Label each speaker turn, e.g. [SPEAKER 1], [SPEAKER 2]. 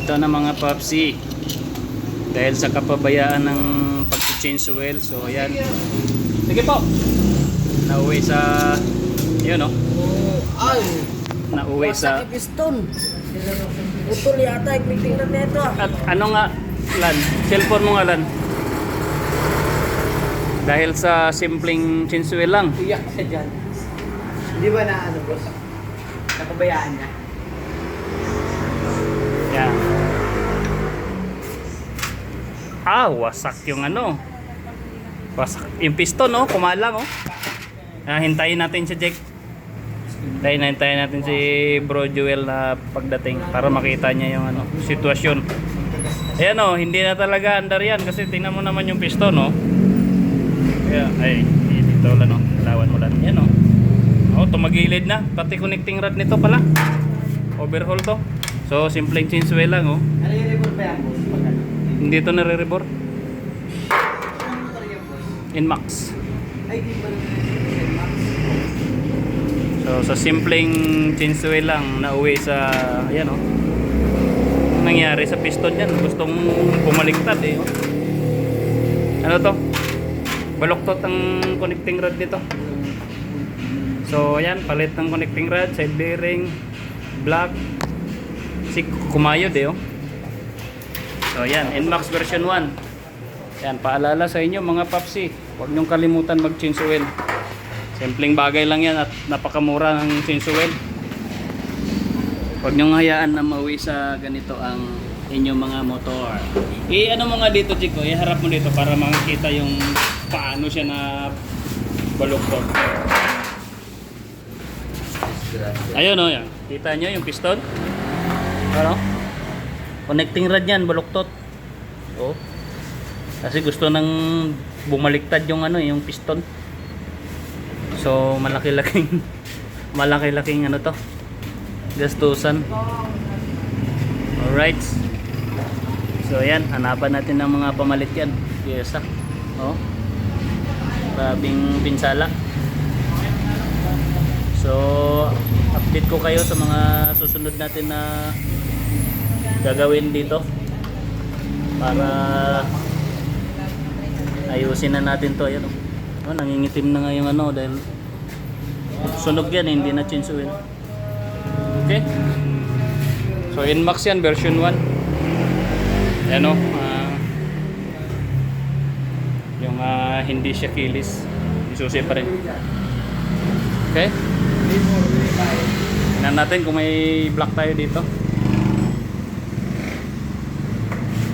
[SPEAKER 1] ito na mga papsi. Dahil sa kapabayaan ng pag-change oil. So, ayan. Sige po. Nauwi sa... Yun, oh.
[SPEAKER 2] Ay,
[SPEAKER 1] Nauwi sa...
[SPEAKER 2] piston. Utol yata tingnan nito.
[SPEAKER 1] At ano nga, Lan? Cellphone mo nga, Lan. Dahil sa simpleng change oil lang.
[SPEAKER 2] Iyak siya dyan. Hindi ba na ano boss? Napabayaan niya.
[SPEAKER 1] Yan. Ah, wasak yung ano. Wasak. Yung piston, no? Kumalang, oh. Ah, hintayin natin si Jack. Hintayin, hintayin natin si Bro Joel na pagdating para makita niya yung ano, sitwasyon. Ayan, oh. Hindi na talaga andar yan kasi tingnan mo naman yung piston, no? Kaya, ay, dito lang, no? Lawan mo lang. Yan, oh. Oh, tumagilid na. Pati connecting rod nito pala. Overhaul to. So, simpleng change lang, oh.
[SPEAKER 2] Ano yung report ba yan?
[SPEAKER 1] Hindi to nare-rebor. Inmax. So, sa simpleng oil lang, nauwi sa, ayan, oh. Ang nangyari sa piston yan, gustong bumaliktad, eh, oh. Ano to? Baloktot ang connecting rod nito. So, ayan, palit ng connecting rod, side bearing, black, si kumayod eh, oh. So, ayan, NMAX version 1. Yan, paalala sa inyo mga papsi, huwag niyong kalimutan mag-change oil. Simpleng bagay lang yan at napakamura ng change oil. Huwag niyong hayaan na mauwi sa ganito ang inyong mga motor. I ano mo nga dito, Chico, iharap mo dito para makita yung paano siya na baluktot. Ayun o, yan. Kita nyo yung piston? Ano? Connecting rod yan, baluktot. Oh. Kasi gusto nang bumaliktad yung ano, yung piston. So, malaki-laking malaki-laking ano to. Gastusan. Alright. So, ayan, hanapan natin ng mga pamalit yan. Pyesa. Oh. Grabing pinsala. So, update ko kayo sa mga susunod natin na gagawin dito para ayusin na natin to ayan oh. oh nangingitim na nga yung ano dahil sunog yan eh, hindi na change okay. So Inmax yan version 1 ayan oh ah, yung ah, hindi siya kilis. Isusi pa rin. Okay. Tingnan natin kung may black tayo dito